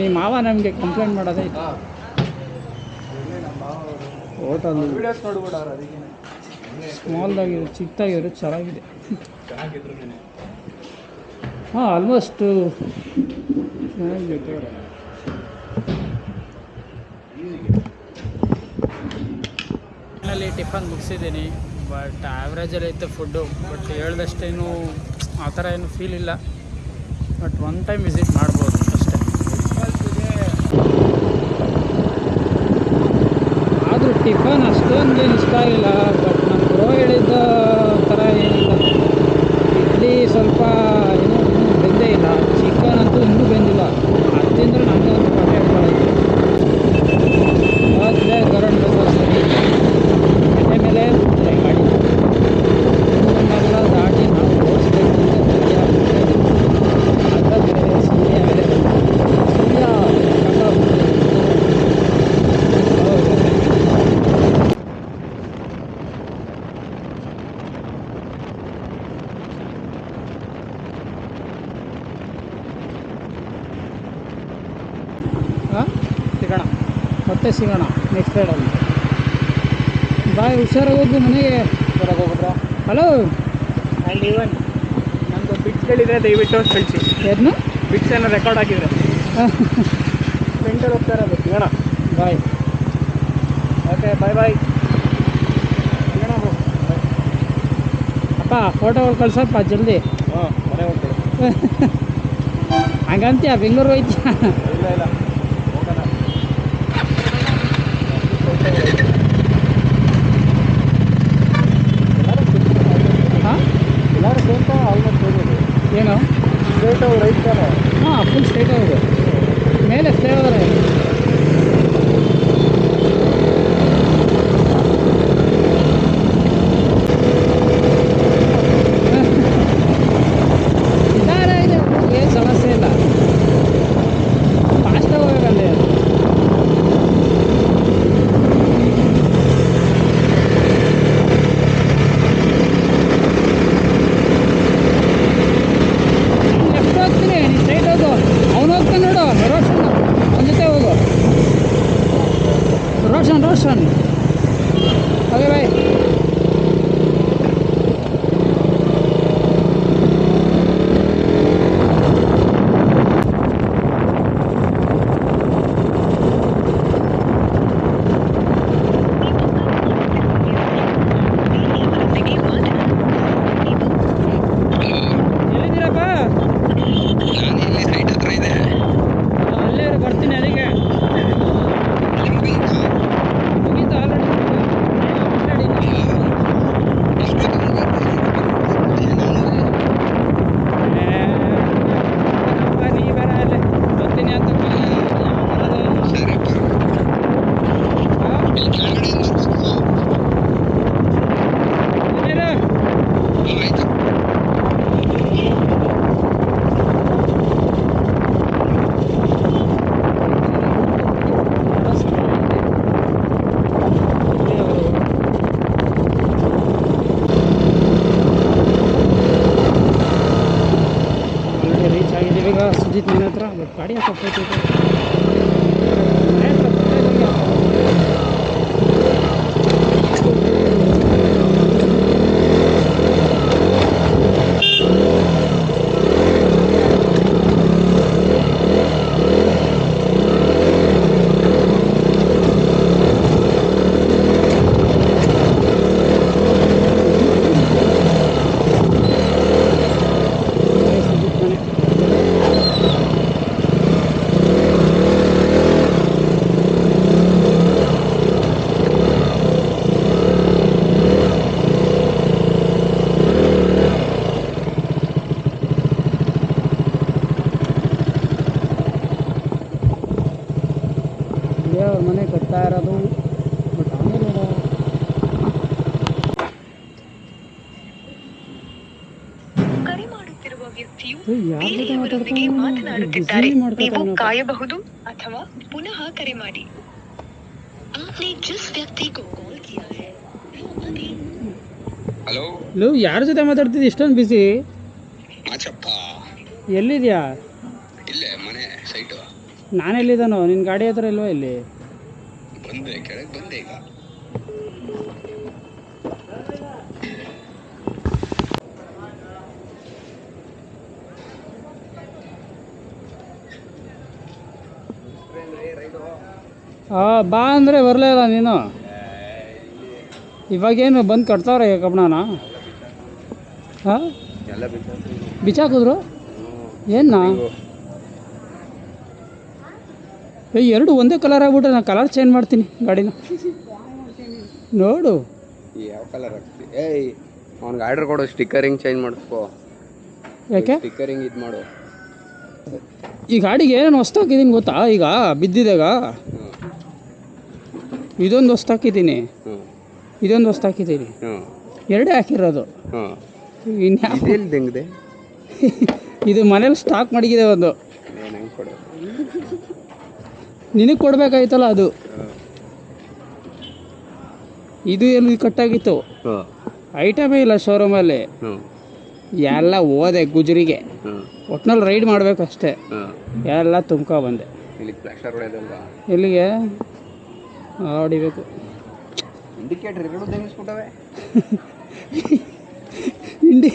Speaker 1: ನಿಮ್ಮ ಮಾವ ನಮಗೆ ಕಂಪ್ಲೇಂಟ್ ಮಾಡೋದೇ ಹೋಟಲ್
Speaker 8: ವಿಡಿಯೋಸ್ ಚಿಕ್ಕದಾಗಿರೋ ಅದಕ್ಕೆ.
Speaker 1: ಸ್ಮಾಲ್ದಾಗಿದೆ ಚಿಕ್ಕದಾಗಿದ್ರೆ ಚೆನ್ನಾಗಿದೆ ಹಾಂ ಆಲ್ಮೋಸ್ಟ್ ಚೆನ್ನಾಗಿದೆ ಮನೆಯಲ್ಲಿ ಟಿಫನ್ ಮುಗಿಸಿದ್ದೀನಿ ಬಟ್ ಆ್ಯಾವ್ರೇಜಲ್ಲಿ ಇತ್ತು ಫುಡ್ಡು ಬಟ್ ಹೇಳ್ದಷ್ಟೇನು ಆ ಥರ ಏನು ಫೀಲ್ ಇಲ್ಲ. ಬಟ್ ಒನ್ ಟೈಮ್ ವಿಸಿಟ್ ಮಾಡ್ಬೋದು ಅಷ್ಟೇ. ಆದರೂ ಟಿಫನ್ ಅಷ್ಟೊಂದೇನು ಇಷ್ಟ ಆಗಿಲ್ಲ ಬಟ್ ನಮ್ಮ ಗುರು ಹೇಳಿದ್ದ ಥರ ಏನಿಲ್ಲ. ಇಡ್ಲಿ ಸ್ವಲ್ಪ ಏನೋ ಇನ್ನೂ ಬೆಂದೇ ಇಲ್ಲ. ಚಿಕನ್ ಅಂತೂ ಇನ್ನೂ ಬೆಂದಿಲ್ಲ. ಅದರಿಂದ ನನಗೆ ಒಂದು ಪಾಠ ಹಿಡ್ಕೊಳ್ಳೋದು ಮೊದಲೇ ಗರಂ ಸರಿ. ಎಣ್ಣೆ ಮೇಲೆ ಬಿಡ್ತಾರೆ ಗಾಡಿ. ಇವನ್ನೆಲ್ಲ ದಾಟಿ ನಾವು ಓಡಿಸ್ಬೇಕು ಅಂತ ಧೈರ್ಯ ಆಗ್ಬಿಟ್ಟಿದೆ. ಅದ್ರಲ್ಲಿ ಬೇರೆ ಸೂರ್ಯ ಬೇರೆ ಸೂರ್ಯ ಸಾಕಾಗ್ಬಿಟ್ಟಿದೆ. ಹೌದು. ಹಾಂ ಸಿಗೋಣ. ಮತ್ತೆ ಸಿಗೋಣ ನೆಕ್ಸ್ಟ್ ರೈಡಲ್ಲಿ ಬಾಯ್ ಹುಷಾರಾಗೋದು ಹೋಗು ಮನೆಗೆ.
Speaker 8: ಹೊರಗೆ ಹೋಗ್ಬಿಟ್ರ
Speaker 1: ಹಲೋ
Speaker 8: ಆ್ಯಂಡ್ ಈವನ್ ನಮ್ಮದು ಬಿಟ್ಸ್ಗಳಿದ್ರೆ ದಯವಿಟ್ಟು ಕಳಿಸಿ
Speaker 1: ಏನು
Speaker 8: ಬಿಟ್ಸ್ ಏನೋ ರೆಕಾರ್ಡ್ ಹಾಕಿದ್ರೆ. ಫ್ರೆಂಡಲ್ಲಿ ಹೋಗ್ತಾ ಇರೋದು. ಸಿಗೋಣ.
Speaker 1: ಬಾಯ್.
Speaker 8: ಓಕೆ ಬಾಯ್ ಬಾಯ್ ಸಿಗೋಣ ಬ್ರೋ.
Speaker 1: ಅಪ್ಪ ಫೋಟೋಗಳು ಕಳ್ಸಪ್ಪ ಜಲ್ದಿ.
Speaker 2: ಹಾಂ ಮನೆ ಹೋಗ್ತಾರೆ
Speaker 1: ಹಂಗಂತೀಯ ಬೆಂಗಳೂರು ಹೋಯ್ತೀಯ?
Speaker 2: ಇಲ್ಲ ಇಲ್ಲ ಹೋಗೋಣ
Speaker 1: ಹಾಂ
Speaker 2: ಎಲ್ಲರೂ ಸೇರ್ತ ಆಲ್ಮೋಸ್ಟ್ ಹೋಗೋದು
Speaker 1: ಏನು
Speaker 2: ಸ್ಟ್ರೇಟ್
Speaker 7: ಮಾತಾಡ್ತಾನೆ?
Speaker 10: ಮಾತನಾಡುತ್ತಿದ್ದಾರೆ
Speaker 7: busy ಮಾಡ್ಕೊತಾನೆ
Speaker 10: ನೀವು
Speaker 7: ಅವ್ನು.
Speaker 10: ಕಾಯಬಹುದು ಅಥವಾ ಪುನಃ ಕರೆ ಮಾಡಿ आपने जिस व्यक्ति को कॉल किया है वो अभी
Speaker 1: ಲೋ ಯಾರ ಜೊತೆ ಮಾತಾಡ್ತಿದ್ದಿ ಇಷ್ಟೊಂದು ಬಿಸಿ
Speaker 11: ಮಾಚಪ್ಪ
Speaker 1: ಎಲ್ಲಿದ್ಯಾ
Speaker 11: ಇಲ್ಲೇ ಮನೆ ಸೈಟು
Speaker 1: ನಾನೆಲ್ಲಿದ್ದಾನೋ ನಿನ್ನ ಗಾಡಿ ಹತ್ರ ಇಲ್ವಾ ಇಲ್ಲಿ ಹಾಂ ಬಾ ಅಂದರೆ ಬರಲೇ ಇಲ್ಲ ನೀನು. ಇವಾಗೇನು ಬಂದು ಕಟ್ತಾವ್ರೆ ಕಬ್ಬಣನ ಹಾಂ? ಬಿಚ್ಚಾಕಿದ್ರು? ಏನ ಏ ಎರಡು ಒಂದೇ ಕಲರ್ ಆಗ್ಬಿಟ್ರೆ ನಾನು ಕಲರ್ ಚೇಂಜ್ ಮಾಡ್ತೀನಿ ಗಾಡಿನ. ನೋಡು.
Speaker 11: ಯಾವ ಕಲರ್ ಹಾಕ್ತಿ? ಏಯ್ ಅವ್ನಿಗೆ ಆರ್ಡರ್ ಕೊಡು ಸ್ಟಿಕ್ಕರಿಂಗ್ ಚೇಂಜ್ ಮಾಡಿಸ್ಕೋ
Speaker 1: ಯಾಕೆ?
Speaker 11: ಸ್ಟಿಕ್ಕರಿಂಗ್ ಇದು ಮಾಡು.
Speaker 1: ಈ ಗಾಡಿಗೆ ಏನೇನು ಹೊಸ್ತಾಕಿದ್ದೀನಿ ಗೊತ್ತಾ ಈಗ?
Speaker 11: ಬಿದ್ದಿದೆ
Speaker 1: ಇದೊಂದು ಹೊಸ್ತು ಹಾಕಿದ್ದೀನಿ ಇದೊಂದು ಹೊಸ್ತು ಹಾಕಿದ್ದೀನಿ ಎರಡೇ ಹಾಕಿರೋದು. ಇನ್ಯಾವ ಇದು ಮನೇಲಿ ಸ್ಟಾಕ್ ಮಡಗಿದೆ ಒಂದು. ನಿನಗೆ ಕೊಡಬೇಕಾಯ್ತಲ್ಲ ಅದು. ಇದು ಎಲ್ಲಿ ಕಟ್ಟಾಗಿತ್ತು? ಐಟಮೇ ಇಲ್ಲ ಶೋರೂಮಲ್ಲಿ ಎಲ್ಲ ಹೋದೆ ಗುಜರಿಗೆ. ಒಟ್ನಲ್ಲಿ ರೈಡ್ ಮಾಡಬೇಕಷ್ಟೇ ಎಲ್ಲ ತುಂಬ್ಕೊ ಬಂದೆ. ಎಲ್ಲಿಗೆ? ಹೊಡಿಬೇಕು
Speaker 11: ಇಂಡಿಕೇಟರ್ ಎರಡು ತೆಗಿಸ್ಬಿಟ್ಟವೆ
Speaker 1: ಇಂಡಿ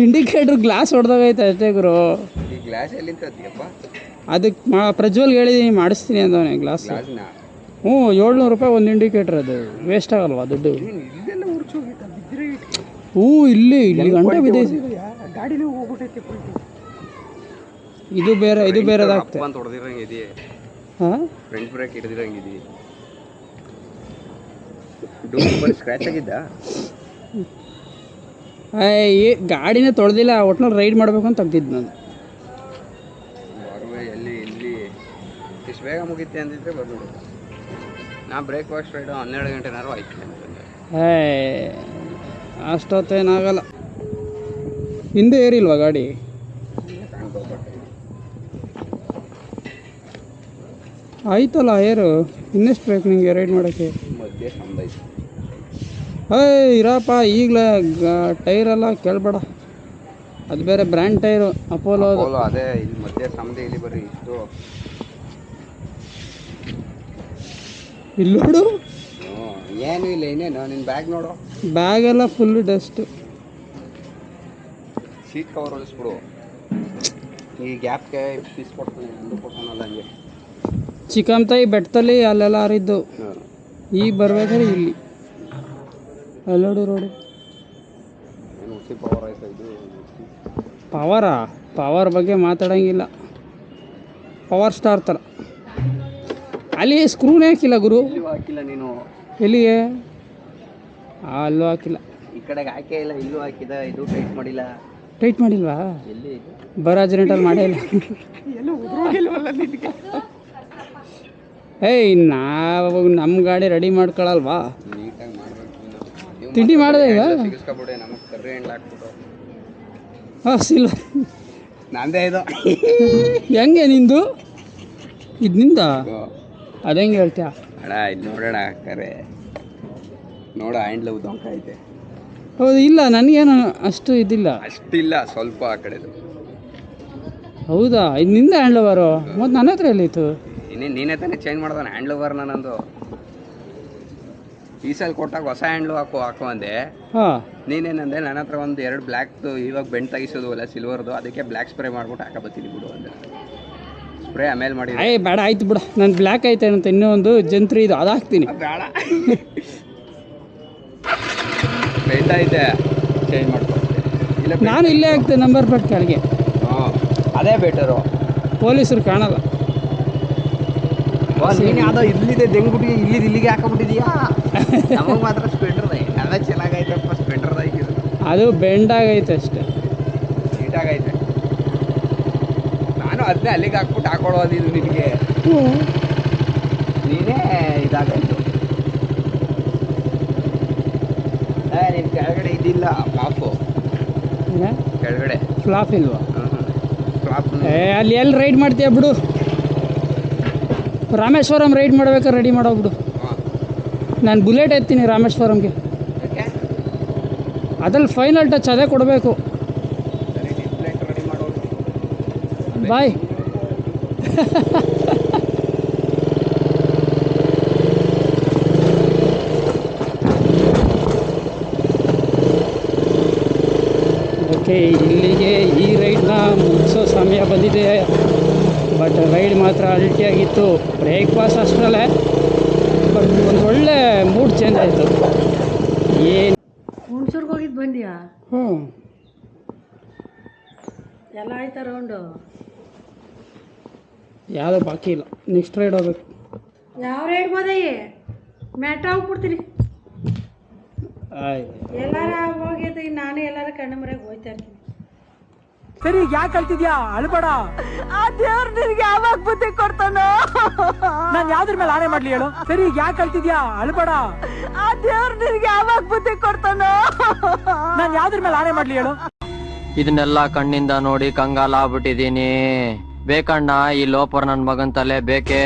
Speaker 1: ಇಂಡಿಕೇಟ್ರ್ ಗ್ಲಾಸ್ ಹೊಡೆದಾಗೈತೆ ಅಷ್ಟೇ ಗುರು.
Speaker 11: ಈ ಗ್ಲಾಸ್ ಎಲ್ಲಿಂದ ತರ್ತೀಯಪ್ಪ
Speaker 1: ಅದಕ್ಕೆ ಮಾ ಪ್ರಜ್ವಲ್ಗೆ ಹೇಳಿದ್ದೀನಿ ಮಾಡಿಸ್ತೀನಿ ಅಂದವನೆ ಗ್ಲಾಸ್
Speaker 11: ಗ್ಲಾಸ್ನ
Speaker 1: ಹ್ಞೂ ಏಳ್ನೂರು ರೂಪಾಯಿ ಒಂದು ಇಂಡಿಕೇಟ್ರ್ ಅದು. ವೇಸ್ಟ್ ಆಗಲ್ವಾ ದುಡ್ಡು?
Speaker 11: ಇಲ್ಲೆಲ್ಲ ಉರ್ಚೋಗಿತ್ತ ಬಿದ್ದರೆ
Speaker 1: ಹ್ಞೂ ಇಲ್ಲಿ ಇಲ್ಲಿ ಗಂಟೆ ಬಿದ್ದೈತೆ.
Speaker 11: ಗಾಡಿನೂ ಹೋಗ್ಬಿಟ್ಟೈತೆ ಫುಲ್
Speaker 1: ಇದು ಬೇರೆ ಇದು ಬೇರೆದಾಗ್ತದೆ
Speaker 11: ಅಪ್ಪ ಅಂತ ಹೊಡೆದಿರಂಗೆ ಇದೆಯೇ
Speaker 1: ಹಾಂ?
Speaker 11: ಫ್ರಂಟ್ ಬ್ರೇಕ್ ಹಿಡಿದಿರಂಗೆ ಇದೆಯೇ ಡೋರ್ ಸ್ಕ್ರ್ಯಾಚ್ ಆಗಿದ್ದ?
Speaker 1: ಏ ಗಾಡಿನೇ ತೊಳೆದಿಲ್ಲ ಒಟ್ನಲ್ಲಿ ರೈಡ್ ಮಾಡಬೇಕು ಅಂತ ತೆಗ್ದಿದ್ದು ನಾನು.
Speaker 11: ಎಲ್ಲಿ ಇಲ್ಲಿ. ಇಷ್ಟು ಬೇಗ ಮುಗಿತೆ ಅಂದಿದ್ರೆ ಬರ್ಬಿಡು. ನಾ ಬ್ರೇಕ್ಫಾಸ್ಟ್ ರೈಡು ಹನ್ನೆರಡು ಗಂಟೆನಾರು ಆಯ್ತು ಅಂತಂದೆ
Speaker 1: ಏ ಅಷ್ಟೊತ್ತೇನಾಗಲ್ಲ. ಹಿಂದೆ ಏರಿಲ್ವಾ ಗಾಡಿ? ಆಯ್ತಲ್ಲ ಏರು. ಇನ್ನೆಷ್ಟು ಬೇಕು ನಿಮಗೆ ರೈಡ್ ಮಾಡೋಕ್ಕೆ?
Speaker 11: ಮಧ್ಯೆ
Speaker 1: ಏಯ್ ಇರಪ್ಪ ಈಗಲೇ ಟೈರೆಲ್ಲ ಕೇಳಬೇಡ. ಅದು ಬೇರೆ ಬ್ರ್ಯಾಂಡ್ ಟೈರು ಅಪೋಲೋ ಅದು.
Speaker 11: ಇಲ್ಲಿ ಮಧ್ಯೆ ಸಂದೆ ಇಲ್ಲಿ ಬರ್ರಿ ಇಷ್ಟು.
Speaker 1: ಇಲ್ಲಿ ನೋಡು.
Speaker 11: ಏನು ಇಲ್ಲ ಇನ್ನೇನು ನಿನ್ನ ಬ್ಯಾಗ್ ನೋಡು.
Speaker 1: ಬ್ಯಾಗ್ ಎಲ್ಲ ಫುಲ್ ಡಸ್ಟ್
Speaker 11: ಸೀಟ್ ಕವರ್ ಹೊಲಿಸ್ಬಿಡು. ಈ ಗ್ಯಾಪ್ಗೆ ಪೀಸ್ ಕೊಡ್ತಾನೆ ಮುಂದೆ ಕೊಡ್ತಾನಲ್ಲ ಹಂಗೆ.
Speaker 1: ಚಿಕ್ಕಂತಾಯಿ ಬೆಟ್ಟದಲ್ಲಿ ಅಲ್ಲೆಲ್ಲ ಹರಿದ್ದು ಈಗ ಬರ್ಬೇಕಾದ್ರೆ ಇಲ್ಲಿ. ಅಲ್ಲಿ ನೋಡು ರೋಡು.
Speaker 11: ಪವರ್
Speaker 1: ಪವರಾ ಪವರ್ ಬಗ್ಗೆ ಮಾತಾಡಂಗಿಲ್ಲ. ಪವರ್ ಸ್ಟಾರ್ ಥರ ಅಲ್ಲಿ ಸ್ಕ್ರೂನೇ ಹಾಕಿಲ್ಲ ಗುರು.
Speaker 11: ಹಾಕಿಲ್ಲ ನೀನು.
Speaker 1: ಎಲ್ಲಿಗೆ? ಅಲ್ಲೂ ಹಾಕಿಲ್ಲ.
Speaker 11: ಈ ಕಡೆಗೆ ಹಾಕೇ ಇಲ್ಲ ಇಲ್ಲೂ ಹಾಕಿದ ಇದು ಟೈಟ್ ಮಾಡಿಲ್ಲ.
Speaker 1: ಟೈಟ್ ಮಾಡಿಲ್ವಾ? ಬರಾಜ್ ರೆಂಟಲ್ಲಿ ಮಾಡೇ ಇಲ್ಲ. ಏಯ್ ನಾವು ನಮ್ಮ ಗಾಡಿ ರೆಡಿ ಮಾಡ್ಕೊಳಲ್ವಾ? ತಿಂಡಿ ಮಾಡಿದೆ ಈಗ?
Speaker 11: ಸಿಗಿಸ್ಕೊಬಿಡಿ ನಮಗೆ ಕರ್ರಿ ಹೆಂಡ್ಲ ಹಾಕ್ಬಿಟ್ಟು.
Speaker 1: ಹಾಂ ಸಿಲ್ವರ್
Speaker 11: ನಂದೇ ಇದು.
Speaker 1: ಹೆಂಗೆ ನಿಂದು? ಇದು ನಿಂದ? ಅದು ಹೆಂಗೆ ಹೇಳ್ತೀಯ?
Speaker 11: ಅಣ್ಣ ಇದು ನೋಡೋಣ ಕರೆ. ನೋಡ ಹ್ಯಾಂಡ್ಲ ಉದ್ದೊಂಕ ಐತೆ
Speaker 1: ಹೌದು ಇಲ್ಲ ನನಗೇನು ಅಷ್ಟು ಇದಿಲ್ಲ.
Speaker 11: ಅಷ್ಟಿಲ್ಲ ಸ್ವಲ್ಪ ಆ ಕಡೆದು.
Speaker 1: ಹೌದಾ? ಇದು ನಿಂದ ಹ್ಯಾಂಡ್ ಓವರು? ಮತ್ತು ನನ್ನ ಹತ್ರ ಎಲ್ಲಿತ್ತು?
Speaker 11: ನೀನೇ ತಾನೇ ಚೇಂಜ್ ಮಾಡ್ದಾನೆ ಹ್ಯಾಂಡ್ಲ್ ಓವರ್ ನಂದು? ಈ ಸಲ ಕೊಟ್ಟಾಗ ಹೊಸ ಹ್ಯಾಂಡ್ಲು ಹಾಕು ಹಾಕು ಅಂದೆ.
Speaker 1: ಹಾಂ.
Speaker 11: ನೀನೇನಂದೆ ನನ್ನ ಹತ್ರ ಒಂದು ಎರಡು ಬ್ಲ್ಯಾಕ್ ಇವಾಗ ಬೆಂಡ್ ತೆಗಿಸೋದು ಅಲ್ಲ ಸಿಲ್ವರ್ದು ಅದಕ್ಕೆ ಬ್ಲ್ಯಾಕ್ ಸ್ಪ್ರೇ ಮಾಡ್ಬಿಟ್ಟು ಹಾಕಬತ್ತೀನಿ ಬಿಡು ಅಂದೆ. ಸ್ಪ್ರೇ ಆಮೇಲೆ ಮಾಡಿ
Speaker 1: ಏ ಬೇಡ ಆಯ್ತು ಬಿಡು. ನಾನು ಬ್ಲ್ಯಾಕ್ ಐತೆ ಅಂತ ಇನ್ನೂ ಒಂದು ಜಂತ್ರಿ ಇದು ಅದು ಹಾಕ್ತೀನಿ.
Speaker 11: ಬೇಡ. ಬೆಂಡ್ ಐತೆ. ಚೇಂಜ್ ಮಾಡ್ಕೊಡ್ತೀನಿ ಇಲ್ಲ
Speaker 1: ನಾನು ಇಲ್ಲೇ ಹಾಕ್ತೇನೆ. ನಂಬರ್ ಪ್ಲೇಟ್ ಕೆಳಗೆ.
Speaker 11: ಹಾಂ ಅದೇ ಬೆಟರು
Speaker 1: ಪೊಲೀಸರು ಕಾಣಲ್ಲ.
Speaker 11: ನೀನು ಯಾವುದೋ ಇಲ್ಲಿದೆ ದೆಂಗ್ಬಿಟ್ಟು ಇಲ್ಲಿದ್ದು ಇಲ್ಲಿಗೆ ಹಾಕೊಂಡ್ಬಿಟ್ಟಿದ್ಯಾ? ನಮಗೆ ಮಾತ್ರ ಸ್ಪೆಂಡ್ರದ ಅದ ಚೆನ್ನಾಗೈತಪ್ಪ ಸ್ಪೆಂಡ್ರದ ಇದು
Speaker 1: ಅದು ಬೆಂಡ್ ಆಗೈತೆ ಅಷ್ಟೇ.
Speaker 11: ನೀಟಾಗೈತೆ ನಾನು ಅದನ್ನೇ ಅಲ್ಲಿಗೆ ಹಾಕ್ಬಿಟ್ಟು ಹಾಕೊಳ್ಳೋದು ಇದು ನಿನಗೆ. ನೀನೇ ಇದಾಗೈತು ಏ ನಿನ್ನ ಕೆಳಗಡೆ ಇದಿಲ್ಲ ಪಾಪು ಕೆಳಗಡೆ.
Speaker 1: ಫ್ಲಾಪ್ ಇಲ್ವಾ?
Speaker 11: ಫ್ಲಾಪ್
Speaker 1: ಅಲ್ಲಿ ಎಲ್ಲಿ ರೈಡ್ ಮಾಡ್ತೀಯ ಬಿಡು. ರಾಮೇಶ್ವರಂ ರೈಡ್ ಮಾಡ್ಬೇಕಾದ್ರೆ ರೆಡಿ ಮಾಡೋಗ್ಬಿಡು ಬಿಡು. ನಾನು ಬುಲೆಟ್ ಎತ್ತೀನಿ ರಾಮೇಶ್ವರಂಗೆ. ಅದ್ರಲ್ಲಿ ಫೈನಲ್ ಟಚ್ ಅದೇ ಕೊಡಬೇಕು. ಬಾಯ್ ಓಕೆ ಇಲ್ಲಿಗೆ ಈ ರೈಡ್ನ ಮುಗಿಸೋ ಸಮಯ ಬಂದಿದೆ. ಬಟ್ ರೈಡ್ ಮಾತ್ರ ಅಲ್ಟಿಯಾಗಿತ್ತು ಬ್ರೇಕ್ಫಾಸ್ಟ್ ಅಷ್ಟರಲ್ಲೇ. ಬಟ್ ಒಂದು ಒಳ್ಳೆ ಮೂಡ್ ಚೇಂಜ್ ಆಯಿತು. ಏನು
Speaker 4: ಹುಣ್ಸೂರ್ಗೆ ಹೋಗಿದ್ದು ಬಂದ್ಯಾ?
Speaker 1: ಹ್ಞೂ
Speaker 4: ಎಲ್ಲ ಆಯ್ತಾ ರೌಂಡು
Speaker 1: ಯಾವುದೋ ಬಾಕಿ ಇಲ್ಲ. ನೆಕ್ಸ್ಟ್ ರೈಡ್ ಹೋಗ್ಬೇಕು.
Speaker 4: ಯಾವ ರೈಡ್ ಹೋದಯ್ಯ ಮ್ಯಾಟ್ ಹೋಗ್ಬಿಡ್ತೀನಿ ಎಲ್ಲಾರ ಹೋಗಿದ್ದು ನಾನು ಎಲ್ಲಾರ ಕಣ್ಣು ಮರೆಗೆ ಹೋಯ್ತಾ ಇರ್ತೀನಿ.
Speaker 5: ಸರಿ ಯಾಕೆ ಕಲ್ತಿದ್ಯಾ ಅಳ್ಬೇಡ.
Speaker 4: ಆ ದೇವ್ರ ನಿನ್ಗೆ ಯಾವಾಗ ಬುದ್ಧಿ ಕೊಡ್ತಾನೋ?
Speaker 5: ನಾನು ಯಾವ್ದ್ರ ಮೇಲೆ ಆಣೆ ಮಾಡ್ಲಿ ಹೇಳು. ಸರಿ ಯಾಕೆ ಕಲ್ತಿದ್ಯಾ ಅಳ್ಬೇಡ.
Speaker 4: ಆ ದೇವ್ರ ನಿನ್ಗೆ ಯಾವಾಗ ಬುದ್ಧಿ ಕೊಡ್ತಾನೋ?
Speaker 5: ನಾನು ಯಾವ್ದ್ರ ಮೇಲೆ ಆಣೆ ಮಾಡ್ಲಿ ಹೇಳು.
Speaker 6: ಇದನ್ನೆಲ್ಲ ಕಣ್ಣಿಂದ ನೋಡಿ ಕಂಗಾಲ ಆಗ್ಬಿಟ್ಟಿದೀನಿ ಬೇಕಣ್ಣ ಈ ಲೋಪರ್ ನನ್ ಮಗನ್ ತಲೆ ಬೇಕೇ